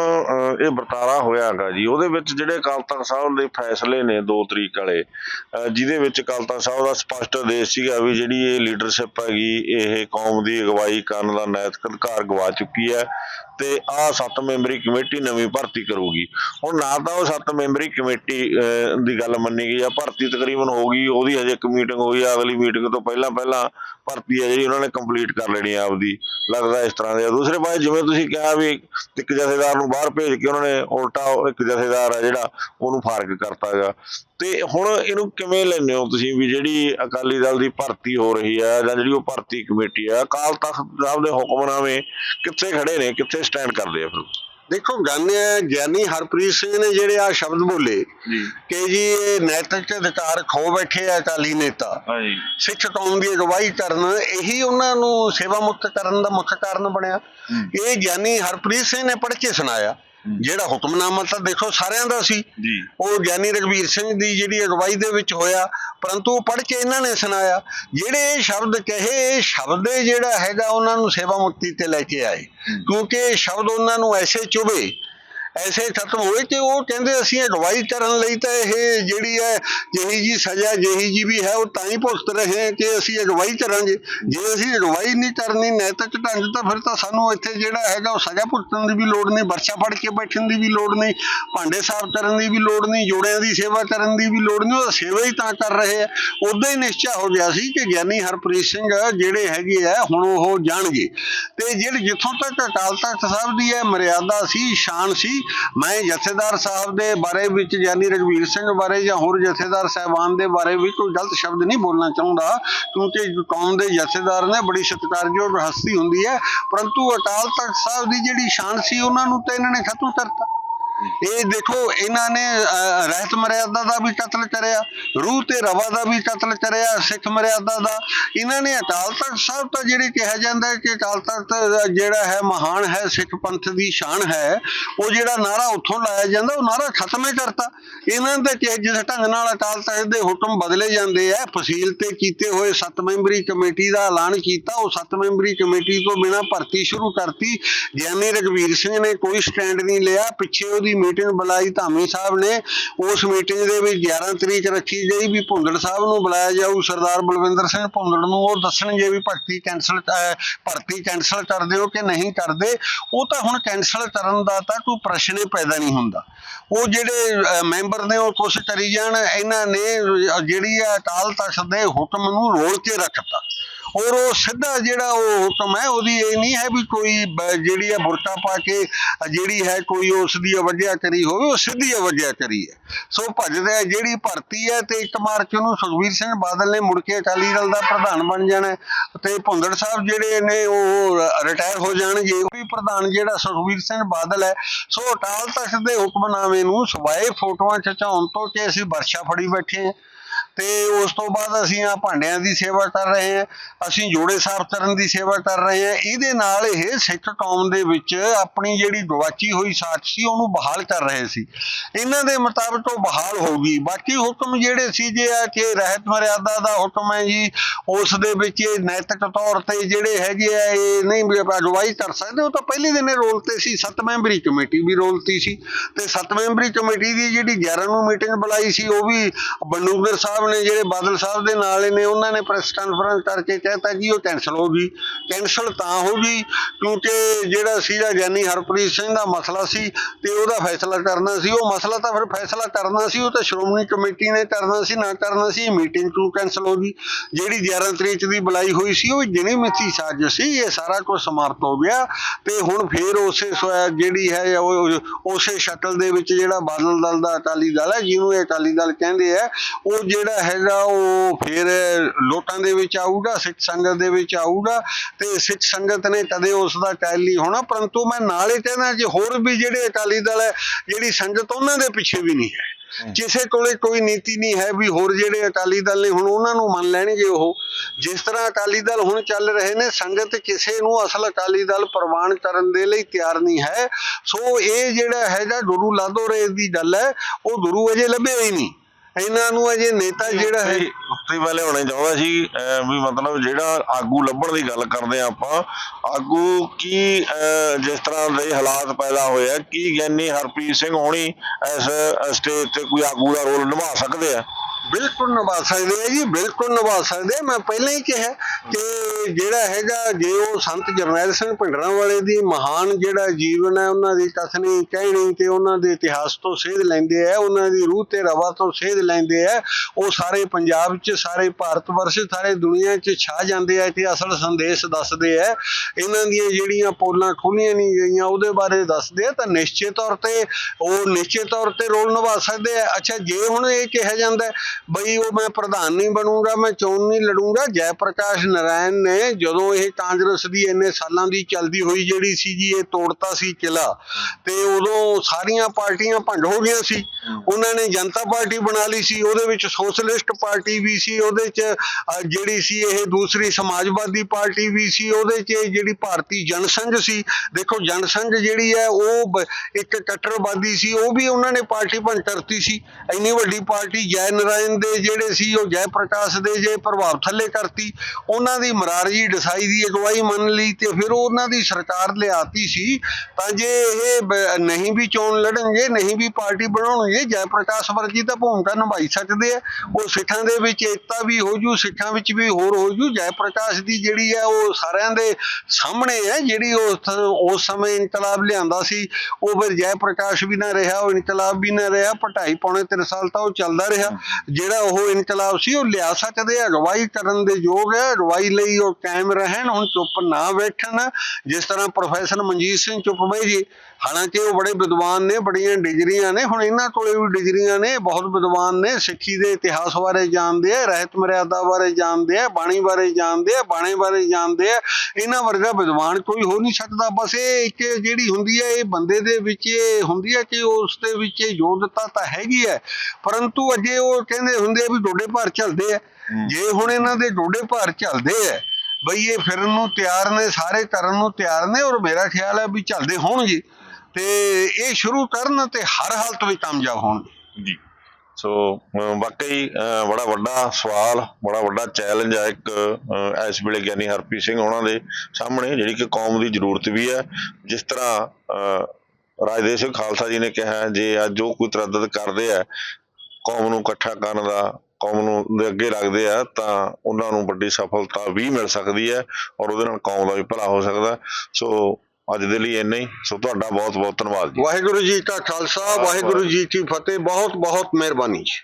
ਇਹ ਵਰਤਾਰਾ ਹੋਇਆ ਹੈਗਾ ਜੀ ਉਹਦੇ ਵਿੱਚ ਜਿਹੜੇ ਅਕਾਲ ਤਖਤ ਸਾਹਿਬ ਦੇ ਫੈਸਲੇ ਨੇ 2 ਤਰੀਕ ਵਾਲੇ ਜਿਹਦੇ ਵਿੱਚ ਅਕਾਲ ਤਖਤ ਸਾਹਿਬ ਦਾ ਸਪਸ਼ਟ ਆਦੇਸ਼ ਸੀਗਾ ਵੀ ਜਿਹੜੀ ਇਹ ਲੀਡਰਸ਼ਿਪ ਹੈਗੀ ਇਹ ਕੌਮ ਦੀ ਅਗਵਾਈ ਕਰਨ ਦਾ ਨੈਤਿਕ ਅਧਿਕਾਰ ਗਵਾ ਚੁੱਕੀ ਹੈ ਤੇ ਆਹ ਸੱਤ ਮੈਂਬਰੀ ਕਮੇਟੀ ਨਵੀਂ ਭਰਤੀ ਕਰੂਗੀ। ਹੁਣ ਨਾ ਤਾਂ ਉਹ ਸੱਤ ਮੈਂਬਰੀ ਕਮੇਟੀ ਅਹ, ਦੀ ਗੱਲ ਮੰਨੀ ਗਈ ਆ ਭਰਤੀ ਤਕਰੀਬਨ ਹੋ ਗਈ ਉਹਦੀ ਹਜੇ ਇੱਕ ਮੀਟਿੰਗ ਹੋਈ ਆ ਅਗਲੀ ਮੀਟਿੰਗ ਤੋਂ ਪਹਿਲਾਂ ਪਹਿਲਾਂ ਭਰਤੀ ਹੈ ਜਿਹੜੀ ਉਹਨਾਂ ਨੇ ਕੰਪਲੀਟ ਕਰ ਲੈਣੀ ਆ ਆਪਦੀ। ਲੱਗਦਾ ਇਸ ਤਰ੍ਹਾਂ ਦੇ ਦੂਸਰੇ ਪਾਸੇ ਜਿਵੇਂ ਤੁਸੀਂ ਕਿਹਾ ਵੀ ਇੱਕ ਜਥੇਦਾਰ ਨੂੰ ਬਾਹਰ ਭੇਜ ਕੇ ਉਹਨਾਂ ਨੇ ਉਲਟਾ ਇੱਕ ਜਥੇਦਾਰ ਆ ਜਿਹੜਾ, ਉਹਨੂੰ ਫਾਰਗ ਕਰਤਾਗਾ ਤੇ ਹੁਣ ਇਹਨੂੰ ਕਿਵੇਂ ਲੈਂਦੇ ਹੋ ਤੁਸੀਂ ਵੀ ਜਿਹੜੀ ਅਕਾਲੀ ਦਲ ਦੀ ਭਰਤੀ ਹੋ ਰਹੀ ਹੈ ਜਾਂ ਜਿਹੜੀ ਉਹ ਭਰਤੀ ਕਮੇਟੀ ਹੈ? ਅਕਾਲ ਤਖਤ ਸਾਹਿਬ ਦੇ ਹੁਕਮਨਾਮੇ ਕਿੱਥੇ ਖੜੇ ਨੇ? ਕਿੱਥੇ ਸਟੈਂਡ ਕਰਦੇ ਆ ਫਿਰ? ਦੇਖੋ ਗਾਨੇ ਗਿਆਨੀ ਹਰਪ੍ਰੀਤ ਸਿੰਘ ਨੇ ਜਿਹੜੇ ਆ ਸ਼ਬਦ ਬੋਲੇ ਜੀ। ਕਿ ਜੀ ਇਹ ਨੈਤਿਕ ਅਧਿਕਾਰ ਖੋ ਬੈਠੇ ਆ ਅਕਾਲੀ ਨੇਤਾ। ਹਾਂਜੀ। ਸਿੱਖ ਕੌਮ ਦੀ ਅਗਵਾਈ ਕਰਨ ਇਹੀ ਉਹਨਾਂ ਨੂੰ ਸੇਵਾ ਮੁਕਤ ਕਰਨ ਦਾ ਮੁੱਖ ਕਾਰਨ ਬਣਿਆ। ਇਹ ਗਿਆਨੀ ਹਰਪ੍ਰੀਤ ਸਿੰਘ ਨੇ ਪੜ੍ਹ ਕੇ ਸੁਣਾਇਆ। ਜਿਹੜਾ ਹੁਕਮਨਾਮਾ ਤਾਂ ਦੇਖੋ ਸਾਰਿਆਂ ਦਾ ਸੀ। ਉਹ ਗਿਆਨੀ ਰਗਵੀਰ ਸਿੰਘ ਦੀ ਜਿਹੜੀ ਅਗਵਾਈ ਦੇ ਵਿੱਚ ਹੋਇਆ ਪਰੰਤੂ ਉਹ ਪੜ੍ਹ ਕੇ ਇਹਨਾਂ ਨੇ ਸੁਣਾਇਆ ਜਿਹੜੇ ਇਹ ਸ਼ਬਦ ਕਹੇ ਇਹ ਸ਼ਬਦ ਜਿਹੜਾ ਹੈਗਾ ਉਹਨਾਂ ਨੂੰ ਸੇਵਾ ਮੁਕਤੀ ਤੇ ਲੈ ਕੇ ਆਏ। ਕਿਉਂਕਿ ਇਹ ਸ਼ਬਦ ਉਹਨਾਂ ਨੂੰ ਐਸੇ ਚੁਭੇ ਐਸੇ ਖਤਮ ਹੋਏ ਕਿ ਉਹ ਕਹਿੰਦੇ ਅਸੀਂ ਅਗਵਾਈ ਕਰਨ ਲਈ ਤਾਂ ਇਹ ਜਿਹੜੀ ਹੈ, ਜਿਹੀ ਜੀ ਸਜ਼ਾ, ਜਿਹੀ ਜੀ ਵੀ ਹੈ, ਉਹ ਤਾਂ ਹੀ ਭੁਗਤ ਰਹੇ ਹਾਂ ਕਿ ਅਸੀਂ ਅਗਵਾਈ ਕਰਾਂਗੇ। ਜੇ ਅਸੀਂ ਅਗਵਾਈ ਨਹੀਂ ਕਰਨੀ ਨੈਤਿਕ ਢੰਗ ਤਾਂ ਫਿਰ ਤਾਂ ਸਾਨੂੰ ਇੱਥੇ ਜਿਹੜਾ ਹੈਗਾ ਉਹ ਸਜ਼ਾ ਭੁਗਤਣ ਦੀ ਵੀ ਲੋੜ ਨਹੀਂ, ਵਰਸ਼ਾ ਫੜ ਕੇ ਬੈਠਣ ਦੀ ਵੀ ਲੋੜ ਨਹੀਂ, ਭਾਂਡੇ ਸਾਫ਼ ਕਰਨ ਦੀ ਵੀ ਲੋੜ ਨਹੀਂ, ਜੋੜਿਆਂ ਦੀ ਸੇਵਾ ਕਰਨ ਦੀ ਵੀ ਲੋੜ ਨਹੀਂ, ਉਹ ਸੇਵਾ ਹੀ ਤਾਂ ਕਰ ਰਹੇ ਆ। ਉਦਾਂ ਹੀ ਨਿਸ਼ਚਾ ਹੋ ਗਿਆ ਸੀ ਕਿ ਗਿਆਨੀ ਹਰਪ੍ਰੀਤ ਸਿੰਘ ਜਿਹੜੇ ਹੈਗੇ ਆ, ਹੁਣ ਉਹ ਜਾਣਗੇ। ਤੇ ਜਿਹੜੇ ਜਿੱਥੋਂ ਤੱਕ ਅਕਾਲ ਤਖਤ ਸਾਹਿਬ ਦੀ ਹੈ ਮਰਿਆਦਾ ਸੀ, ਸ਼ਾਨ ਸੀ ਮੈਂ ਜਥੇਦਾਰ ਸਾਹਿਬ ਦੇ ਬਾਰੇ ਵਿੱਚ ਯਾਨੀ ਰਗਵੀਰ ਸਿੰਘ ਬਾਰੇ ਜਾਂ ਹੋਰ ਜਥੇਦਾਰ ਸਾਹਿਬਾਨ ਦੇ ਬਾਰੇ ਵੀ ਕੋਈ ਗਲਤ ਸ਼ਬਦ ਨਹੀਂ ਬੋਲਣਾ ਚਾਹੁੰਦਾ, ਕਿਉਂਕਿ ਕੌਮ ਦੇ ਜਥੇਦਾਰ ਨੇ ਬੜੀ ਸਤਿਕਾਰਯੋਗ ਹਸਤੀ ਹੁੰਦੀ ਹੈ, ਪਰੰਤੂ ਅਟਾਲ ਤਖਤ ਸਾਹਿਬ ਦੀ ਜਿਹੜੀ ਸ਼ਾਨ ਸੀ, ਉਹਨਾਂ ਨੂੰ ਤਾਂ ਇਹਨਾਂ ਨੇ ਖਤਮ ਕਰਤਾ। ਇਹ ਦੇਖੋ ਇਹਨਾਂ ਨੇ ਅਹ, ਰਹਿਤ ਮਰਿਆਦਾ ਦਾ ਵੀ ਕਤਲ ਕਰਿਆ ਰੂਹ ਤੇ ਰਵਾ ਦਾ ਵੀ ਕਤਲ ਕਰਿਆ ਸਿੱਖ ਮਰਿਆਦਾ ਦਾ। ਇਹਨਾਂ ਨੇ ਅਕਾਲ ਤਖਤ ਸਾਹਿਬ ਤਾਂ ਜਿਹੜੇ ਕਿਹਾ ਜਾਂਦਾ ਕਿ ਅਕਾਲ ਤਖਤ ਜਿਹੜਾ ਹੈ ਮਹਾਨ ਹੈ ਸਿੱਖ ਪੰਥ ਦੀ ਸ਼ਾਨ ਹੈ ਉਹ ਜਿਹੜਾ ਨਾਰਾ ਉੱਥੋਂ ਲਾਇਆ ਜਾਂਦਾ ਉਹ ਨਾਰਾ ਖਤਮ ਹੀ ਕਰਤਾ। ਇਹਨਾਂ ਦੇ ਕਿ ਜਿਸ ਢੰਗ ਨਾਲ ਅਕਾਲ ਤਖਤ ਦੇ ਹੁਕਮ ਬਦਲੇ ਜਾਂਦੇ ਆ ਫਸੀਲ ਤੇ ਕੀਤੇ ਹੋਏ ਸੱਤ ਮੈਂਬਰੀ ਕਮੇਟੀ ਦਾ ਐਲਾਨ ਕੀਤਾ ਉਹ ਸੱਤ ਮੈਂਬਰੀ ਕਮੇਟੀ ਤੋਂ ਬਿਨਾਂ ਭਰਤੀ ਸ਼ੁਰੂ ਕਰਤੀ। ਗਿਆਨੀ ਰਗਵੀਰ ਸਿੰਘ ਨੇ ਕੋਈ ਸਟੈਂਡ ਨਹੀਂ ਲਿਆ ਪਿੱਛੇ ਉਹਦੀ ਮੀਟਿੰਗ ਬੁਲਾਈ, ਧਾਮੀ ਸਾਹਿਬ ਨੇ। ਉਸ ਮੀਟਿੰਗ ਦੇ ਵਿੱਚ 11 ਤਰੀਕ ਰੱਖੀ ਗਈ ਵੀ ਭੁੰਦੜ ਸਾਹਿਬ ਨੂੰ ਬੁਲਾਇਆ ਜਾਊ। ਸਰਦਾਰ ਬਲਵਿੰਦਰ ਸਿੰਘ ਭੁੰਦੜ ਨੂੰ ਉਹ ਦੱਸਣਗੇ ਵੀ ਭਰਤੀ ਕੈਂਸਲ ਭਰਤੀ ਕੈਂਸਲ ਕਰ ਦਿਓ ਕਿ ਨਹੀਂ ਕਰਦੇ। ਉਹ ਤਾਂ ਹੁਣ ਕੈਂਸਲ ਕਰਨ ਦਾ ਤਾਂ ਕੋਈ ਪ੍ਰਸ਼ਨ ਹੀ ਪੈਦਾ ਨਹੀਂ ਹੁੰਦਾ। ਉਹ ਜਿਹੜੇ ਮੈਂਬਰ ਨੇ ਉਹ ਕੁਛ ਕਰੀ ਜਾਣ, ਇਹਨਾਂ ਨੇ ਜਿਹੜੀ ਆ ਅਕਾਲ ਤਖਤ ਦੇ ਹੁਕਮ ਨੂੰ ਰੋਲ ਕੇ ਰੱਖਤਾ। ਔਰ ਉਹ ਸਿੱਧਾ ਜਿਹੜਾ ਉਹ ਹੁਕਮ ਹੈ, ਉਹਦੀ ਇਹ ਨਹੀਂ ਹੈ ਵੀ ਕੋਈ ਬ- ਜਿਹੜੀ ਹੈ ਬੁਰਕਾ ਪਾ ਕੇ, ਜਿਹੜੀ ਹੈ ਕੋਈ ਉਸ ਦੀ ਅਵੱਜਿਆ ਕਰੀ ਹੋਵੇ, ਉਹ ਸਿੱਧੀ ਅਵਜਿਆ ਕਰੀ ਹੈ। ਸੋ ਭੱਜਦਾ ਹੈ ਜਿਹੜੀ ਭਰਤੀ ਹੈ ਤੇ ਇੱਕ ਮਾਰਚ ਨੂੰ ਸੁਖਬੀਰ ਸਿੰਘ ਬਾਦਲ ਨੇ ਮੁੜ ਕੇ ਅਕਾਲੀ ਦਲ ਦਾ ਪ੍ਰਧਾਨ ਬਣ ਜਾਣਾ ਹੈ ਤੇ ਭੁੰਦੜ ਸਾਹਿਬ ਜਿਹੜੇ ਨੇ ਉਹ ਰਿਟਾਇਰ ਹੋ ਜਾਣਗੇ, ਉਹ ਵੀ ਪ੍ਰਧਾਨ ਜਿਹੜਾ ਸੁਖਬੀਰ ਸਿੰਘ ਬਾਦਲ ਹੈ। ਸੋ ਅਕਾਲ ਤਖਤ ਦੇ ਹੁਕਮਨਾਮੇ ਨੂੰ ਸਵਾਏ ਫੋਟੋਆਂ ਖਿਚਾਉਣ ਤੋਂ ਕਿ ਅਸੀਂ ਵਰਸ਼ਾ ਫੜੀ ਬੈਠੇ ਹਾਂ। ਤੇ ਉਸ ਤੋਂ ਬਾਅਦ ਅਸੀਂ ਆ ਭਾਂਡਿਆਂ ਦੀ ਸੇਵਾ ਕਰ ਰਹੇ ਹਾਂ, ਅਸੀਂ ਜੋੜੇ ਸਾਫ਼ ਕਰਨ ਦੀ ਸੇਵਾ ਕਰ ਰਹੇ ਹਾਂ। ਇਹਦੇ ਨਾਲ ਇਹ ਸਿੱਖ ਕੌਮ ਦੇ ਵਿੱਚ ਆਪਣੀ ਜਿਹੜੀ ਗਵਾਚੀ ਹੋਈ ਸਾਖ ਸੀ, ਉਹਨੂੰ ਬਹਾਲ ਕਰ ਰਹੇ ਸੀ। ਇਹਨਾਂ ਦੇ ਮੁਤਾਬਕ ਉਹ ਬਹਾਲ ਹੋਊਗੀ ਬਾਕੀ ਹੁਕਮ ਜਿਹੜੇ ਸੀ ਜੇ ਆ ਕਿ ਰਹਿਤ ਮਰਿਆਦਾ ਦਾ ਹੁਕਮ ਹੈ ਜੀ, ਉਸ ਦੇ ਵਿੱਚ ਇਹ ਨੈਤਿਕ ਤੌਰ ਤੇ ਜਿਹੜੇ ਹੈਗੇ ਆ, ਇਹ ਨਹੀਂ ਵੀ ਆਪਾਂ ਅਗਵਾਈ ਕਰ ਸਕਦੇ। ਉਹ ਤਾਂ ਪਹਿਲੇ ਦਿਨੇ ਰੋਲ ਤੇ ਸੀ। ਸੱਤ ਮੈਂਬਰੀ ਕਮੇਟੀ ਵੀ ਰੋਲਤੀ ਸੀ। ਤੇ ਸੱਤ ਮੈਂਬਰੀ ਕਮੇਟੀ ਦੀ ਜਿਹੜੀ 11 ਨੂੰ ਮੀਟਿੰਗ ਬੁਲਾਈ ਸੀ, ਉਹ ਵੀ ਬਨੂਗਰ ਸਾਹਿਬ ਨੇ ਜਿਹੜੇ ਬਾਦਲ ਸਾਹਿਬ ਦੇ ਨਾਲ ਨੇ, ਉਹਨਾਂ ਨੇ ਪ੍ਰੈਸ ਕਾਨਫਰੰਸ ਕਰਕੇ ਕਹਿਤਾ ਕਿ ਉਹ ਕੈਨਸਲ ਹੋ ਗਈ। ਕੈਨਸਲ ਤਾਂ ਹੋ ਗਈ ਕਿਉਂਕਿ ਜਿਹੜਾ ਸੀਗਾ ਗਿਆਨੀ ਹਰਪ੍ਰੀਤ ਸਿੰਘ ਦਾ ਮਸਲਾ ਸੀ ਤੇ ਉਹਦਾ ਫੈਸਲਾ ਕਰਨਾ ਸੀ। ਉਹ ਮਸਲਾ ਤਾਂ ਫਿਰ ਫੈਸਲਾ ਕਰਨਾ ਸੀ, ਉਹ ਤਾਂ ਸ਼੍ਰੋਮਣੀ ਕਮੇਟੀ ਨੇ ਕਰਨਾ ਸੀ, ਨਾ ਕਰਨਾ ਸੀ ਮੀਟਿੰਗ ਤੋਂ ਕੈਨਸਲ ਹੋ ਗਈ। ਜਿਹੜੀ 11 ਤਰੀਕ ਦੀ ਬੁਲਾਈ ਹੋਈ ਸੀ, ਉਹ ਜਿਨੀ ਮਿੱਥੀ ਸਾਜ਼ਿਸ਼ ਸੀ, ਇਹ ਸਾਰਾ ਕੁਝ ਸਮਾਪਤ ਹੋ ਗਿਆ ਤੇ ਹੁਣ ਫੇਰ ਉਸੇ ਸਵੈ- ਜਿਹੜੀ ਹੈ ਉਹ ਉਸੇ ਸ਼ਕਲ ਦੇ ਵਿੱਚ ਜਿਹੜਾ ਬਾਦਲ ਦਲ ਦਾ ਅਕਾਲੀ ਦਲ ਹੈ, ਜਿਹਨੂੰ ਇਹ ਅਕਾਲੀ ਦਲ ਕਹਿੰਦੇ ਆ, ਉਹ ਜਿਹੜਾ ਹੈਗਾ ਉਹ ਫਿਰ ਲੋਕਾਂ ਦੇ ਵਿੱਚ ਆਊਗਾ ਸਿੱਖ ਸੰਗਤ ਦੇ ਵਿੱਚ ਆਊਗਾ ਤੇ ਸਿੱਖ ਸੰਗਤ ਨੇ ਕਦੇ ਉਸ ਦਾ ਟੈਲ ਨਹੀਂ ਹੋਣਾ ਪਰੰਤੂ ਮੈਂ ਨਾਲ ਹੀ ਕਹਿੰਦਾ ਜੇ ਹੋਰ ਵੀ ਜਿਹੜੇ ਅਕਾਲੀ ਦਲ ਹੈ ਜਿਹੜੀ ਸੰਗਤ ਉਹਨਾਂ ਦੇ ਪਿੱਛੇ ਵੀ ਨਹੀਂ ਹੈ। ਕਿਸੇ ਕੋਲੇ ਕੋਈ ਨੀਤੀ ਨਹੀਂ ਹੈ ਵੀ ਹੋਰ ਜਿਹੜੇ ਅਕਾਲੀ ਦਲ ਨੇ ਹੁਣ ਉਹਨਾਂ ਨੂੰ ਮੰਨ ਲੈਣਗੇ ਉਹ। ਜਿਸ ਤਰ੍ਹਾਂ ਅਕਾਲੀ ਦਲ ਹੁਣ ਚੱਲ ਰਹੇ ਨੇ ਸੰਗਤ ਕਿਸੇ ਨੂੰ ਅਸਲ ਅਕਾਲੀ ਦਲ ਪ੍ਰਵਾਨ ਕਰਨ ਦੇ ਲਈ ਤਿਆਰ ਨਹੀਂ ਹੈ। ਸੋ ਇਹ ਜਿਹੜਾ ਹੈਗਾ ਗੁਰੂ ਲਾਦੋ ਰੇ ਦੀ ਗੱਲ ਹੈ ਉਹ ਗੁਰੂ ਅਜੇ ਲੱਭਿਆ ਹੀ ਨਹੀਂ। ਇਹਨਾਂ ਨੂੰ ਅਜੇ ਨੇਤਾ ਜਿਹੜਾ ਹੈ ਉੱਤੇ ਵਾਲੇ ਹੋਣੇ ਚਾਹੁੰਦਾ ਸੀ ਵੀ ਮਤਲਬ ਜਿਹੜਾ ਆਗੂ ਲੱਭਣ ਦੀ ਗੱਲ ਕਰਦੇ ਆ ਆਪਾਂ ਆਗੂ ਕੀ ਜਿਸ ਤਰ੍ਹਾਂ ਦੇ ਹਾਲਾਤ ਪੈਦਾ ਹੋਏ ਆ ਕੀ ਗਿਆਨੀ ਹਰਪ੍ਰੀਤ ਸਿੰਘ ਹੋਣੀ ਇਸ ਸਟੇਜ ਤੇ ਕੋਈ ਆਗੂ ਦਾ ਰੋਲ ਨਿਭਾ ਸਕਦੇ ਆ? ਬਿਲਕੁਲ ਨਿਭਾ ਸਕਦੇ ਆ ਜੀ, ਬਿਲਕੁਲ ਨਿਭਾ ਸਕਦੇ ਮੈਂ ਪਹਿਲਾਂ ਹੀ ਕਿਹਾ ਕਿ ਜਿਹੜਾ ਹੈਗਾ, ਜੇ ਉਹ ਸੰਤ ਜਰਨੈਲ ਸਿੰਘ ਭਿੰਡਰਾਂ ਵਾਲੇ ਦੀ ਮਹਾਨ ਜਿਹੜਾ ਜੀਵਨ ਹੈ, ਉਹਨਾਂ ਦੀ ਕਥਨੀ, ਕਹਿਣੀ ਤੇ ਉਹਨਾਂ ਦੇ ਇਤਿਹਾਸ ਤੋਂ ਸੇਧ ਲੈਂਦੇ ਆ, ਉਹਨਾਂ ਦੀ ਰੂਹ ਤੇ ਰਵਾ ਤੋਂ ਸੇਧ ਲੈਂਦੇ ਆ, ਉਹ ਸਾਰੇ ਪੰਜਾਬ 'ਚ, ਸਾਰੇ ਭਾਰਤ ਵਰਸ਼, ਸਾਰੇ ਦੁਨੀਆ 'ਚ ਛਾ ਜਾਂਦੇ ਆ ਤੇ ਅਸਲ ਸੰਦੇਸ਼ ਦੱਸਦੇ ਆ। ਇਹਨਾਂ ਦੀਆਂ ਜਿਹੜੀਆਂ ਪੋਲਾਂ ਖੋਲੀਆਂ ਨਹੀਂ ਗਈਆਂ, ਉਹਦੇ ਬਾਰੇ ਦੱਸਦੇ ਆ, ਤਾਂ ਨਿਸ਼ਚਿਤ ਤੌਰ ਤੇ ਉਹ ਨਿਸ਼ਚਿਤ ਤੌਰ ਤੇ ਰੋਲ ਨਿਭਾ ਸਕਦੇ ਆ। ਅੱਛਾ, ਜੇ ਹੁਣ ਇਹ ਕਿਹਾ ਜਾਂਦਾ ਬਈ ਉਹ ਮੈਂ ਪ੍ਰਧਾਨ ਨਹੀਂ ਬਣੂੰਗਾ, ਮੈਂ ਚੋਣ ਨਹੀਂ ਲੜੂੰਗਾ। ਜੈ ਪ੍ਰਕਾਸ਼ ਨਾਰਾਇਣ ਨੇ ਜਦੋਂ ਇਹ ਕਾਂਗਰਸ ਦੀ ਇੰਨੇ ਸਾਲਾਂ ਦੀ ਚੱਲਦੀ ਹੋਈ ਜਿਹੜੀ ਸੀ ਜੀ ਇਹ ਤੋੜਤਾ ਸੀ ਕਿਲਾ ਤੇ ਉਦੋਂ ਸਾਰੀਆਂ ਪਾਰਟੀਆਂ ਭੰਡ ਹੋ ਗਈਆਂ ਸੀ। ਉਹਨਾਂ ਨੇ ਜਨਤਾ ਪਾਰਟੀ ਬਣਾ ਲਈ ਸੀ, ਉਹਦੇ ਵਿੱਚ ਸੋਸ਼ਲਿਸਟ ਪਾਰਟੀ ਵੀ ਸੀ, ਉਹਦੇ 'ਚ ਜਿਹੜੀ ਸੀ ਇਹ ਦੂਸਰੀ ਸਮਾਜਵਾਦੀ ਪਾਰਟੀ ਵੀ ਸੀ, ਉਹਦੇ 'ਚ ਇਹ ਜਿਹੜੀ ਭਾਰਤੀ ਜਨਸੰਘ ਸੀ। ਦੇਖੋ, ਜਨਸੰਘ ਜਿਹੜੀ ਹੈ, ਉਹ ਇੱਕ ਕੱਟੜਵਾਦੀ ਸੀ, ਉਹ ਵੀ ਉਹਨਾਂ ਨੇ ਪਾਰਟੀ ਭੰਡ ਕਰਤੀ ਸੀ। ਇੰਨੀ ਵੱਡੀ ਪਾਰਟੀ ਜੈ ਨਰਾਇਣ ਦੇ ਜਿਹੜੇ ਸੀ ਉਹ ਜੈ ਪ੍ਰਕਾਸ਼ ਦੇ ਜੇ ਪ੍ਰਭਾਵ ਥੱਲੇ ਕਰਤੀ, ਉਹਨਾਂ ਦੀ ਮਰਾਰਜੀ ਡਸਾਈ ਦੀ ਅਗਵਾਈ ਮੰਨ ਲਈ ਤੇ ਫਿਰ ਉਹਨਾਂ ਦੀ ਸਰਕਾਰ ਲਿਆਤੀ ਸੀ। ਤਾਂ ਜੇ ਇਹ ਨਹੀਂ ਵੀ ਚੋਣ ਲੜਨਗੇ, ਨਹੀਂ ਵੀ ਪਾਰਟੀ ਬਣਾਉਣਗੇ, ਜੈ ਪ੍ਰਕਾਸ਼ ਵਰਗੀ ਤਾਂ ਭੂਮਿਕਾ ਨਿਭਾਈ ਸਕਦੇ ਆ। ਉਹ ਸਿੱਖਾਂ ਦੇ ਵਿੱਚ ਏਕਤਾ ਵੀ ਹੋ ਜੂ, ਸਿੱਖਾਂ ਵਿੱਚ ਵੀ ਹੋਰ ਹੋ ਜੂ। ਜੈ ਪ੍ਰਕਾਸ਼ ਦੀ ਜਿਹੜੀ ਹੈ ਉਹ ਸਾਰਿਆਂ ਦੇ ਸਾਹਮਣੇ ਹੈ ਜਿਹੜੀ ਉਸ ਉਸ ਸਮੇਂ ਇਨਕਲਾਬ ਲਿਆਂਦਾ ਸੀ, ਉਹ ਫਿਰ ਜੈ ਪ੍ਰਕਾਸ਼ ਵੀ ਨਾ ਰਿਹਾ, ਉਹ ਇਨਕਲਾਬ ਵੀ ਨਾ ਰਿਹਾ, ਪਟਾਈ ਪੌਣੇ ਤਿੰਨ ਸਾਲ ਤਾਂ ਉਹ ਚੱਲਦਾ ਰਿਹਾ। ਜਿਹੜਾ ਉਹ ਇਨਕਲਾਬ ਸੀ, ਉਹ ਲਿਆ ਸਕਦੇ ਆ। ਅਗਵਾਈ ਕਰਨ ਦੇ ਯੋਗ ਹੈ ਅਗਵਾਈ ਲਈ ਉਹ ਕਾਇਮ ਰਹਿਣ, ਹੁਣ ਚੁੱਪ ਨਾ ਬੈਠਣ। ਜਿਸ ਤਰ੍ਹਾਂ ਪ੍ਰੋਫੈਸਰ ਮਨਜੀਤ ਸਿੰਘ ਚੁੱਪ ਬਈ ਜੀ ਹਾਲਾਂਕਿ ਉਹ ਬੜੇ ਵਿਦਵਾਨ ਨੇ, ਬੜੀਆਂ ਡਿਗਰੀਆਂ ਨੇ। ਹੁਣ ਇਹਨਾਂ ਕੋਲੇ ਵੀ ਡਿਗਰੀਆਂ ਨੇ। ਬਹੁਤ ਵਿਦਵਾਨ ਨੇ। ਸਿੱਖੀ ਦੇ ਇਤਿਹਾਸ ਬਾਰੇ ਜਾਣਦੇ ਆ, ਰਹਿਤ ਮਰਿਆਦਾ ਬਾਰੇ ਜਾਣਦੇ ਆ, ਬਾਣੀ ਬਾਰੇ ਜਾਣਦੇ ਆ, ਬਾਣੇ ਬਾਰੇ ਜਾਣਦੇ ਆ। ਇਹਨਾਂ ਵਰਗਾ ਵਿਦਵਾਨ ਕੋਈ ਹੋ ਨਹੀਂ ਸਕਦਾ। ਬਸ ਇਹ ਇੱਕ ਜਿਹੜੀ ਹੁੰਦੀ ਹੈ ਇਹ ਬੰਦੇ ਦੇ ਵਿੱਚ ਇਹ ਹੁੰਦੀ ਹੈ ਕਿ ਉਸ ਦੇ ਵਿੱਚ ਇਹ ਯੋਗਤਾ ਤਾਂ ਹੈਗੀ ਹੈ ਪਰੰਤੂ ਅਜੇ ਉਹ ਕਹਿੰਦੇ ਹੁੰਦੇ ਆ ਵੀ ਡੋਡੇ ਭਾਰ ਚੱਲਦੇ ਆ। ਜੇ ਹੁਣ ਇਹਨਾਂ ਦੇ ਡੋਡੇ ਭਾਰ ਚੱਲਦੇ ਆ ਬਈ ਇਹ ਫਿਰਨ ਨੂੰ ਤਿਆਰ ਨੇ ਸਾਰੇ ਕਰਨ ਨੂੰ ਤਿਆਰ ਨੇ ਔਰ ਮੇਰਾ ਖਿਆਲ ਹੈ ਵੀ ਚੱਲਦੇ ਹੋਣਗੇ। ਤੇ ਇਹ ਸ਼ੁਰੂ ਕਰਨ ਤੇ ਹਰ ਹਾਲਤ ਵਿੱਚ ਕਾਮਯਾਬ ਹੋਣਗੇ। ਜੀ। ਸੋ ਵਾਕਈ ਬੜਾ ਵੱਡਾ ਸਵਾਲ ਬੜਾ ਵੱਡਾ ਚੈਲੰਜ ਹੈ ਇੱਕ ਇਸ ਵੇਲੇ ਗਿਆਨੀ ਹਰਪ੍ਰੀਤ ਸਿੰਘ ਉਹਨਾਂ ਦੇ ਸਾਹਮਣੇ ਜਿਹੜੀ ਕਿ ਕੌਮ ਦੀ ਜ਼ਰੂਰਤ ਵੀ ਹੈ। ਜਿਸ ਤਰ੍ਹਾਂ ਅਹ ਰਾਜਦੇਵ ਸਿੰਘ ਖਾਲਸਾ ਜੀ ਨੇ ਕਿਹਾ ਜੇ ਅੱਜ ਜੋ ਕੋਈ ਤਰੱਦਦ ਕਰਦੇ ਆ ਕੌਮ ਨੂੰ ਇਕੱਠਾ ਕਰਨ ਦਾ ਕੌਮ ਨੂੰ ਦੇ ਅੱਗੇ ਲੱਗਦੇ ਆ ਤਾਂ ਉਹਨਾਂ ਨੂੰ ਵੱਡੀ ਸਫਲਤਾ ਵੀ ਮਿਲ ਸਕਦੀ ਹੈ ਔਰ ਉਹਦੇ ਨਾਲ ਕੌਮ ਦਾ ਵੀ ਭਲਾ ਹੋ ਸਕਦਾ। ਸੋ ਅੱਜ ਦੇ ਲਈ ਇੰਨਾ ਹੀ। ਸੋ ਤੁਹਾਡਾ ਬਹੁਤ ਬਹੁਤ ਧੰਨਵਾਦ ਜੀ। ਵਾਹਿਗੁਰੂ ਜੀ ਕਾ ਖਾਲਸਾ ਵਾਹਿਗੁਰੂ ਜੀ ਕੀ ਫਤਿਹ। ਬਹੁਤ ਬਹੁਤ ਮਿਹਰਬਾਨੀ ਜੀ।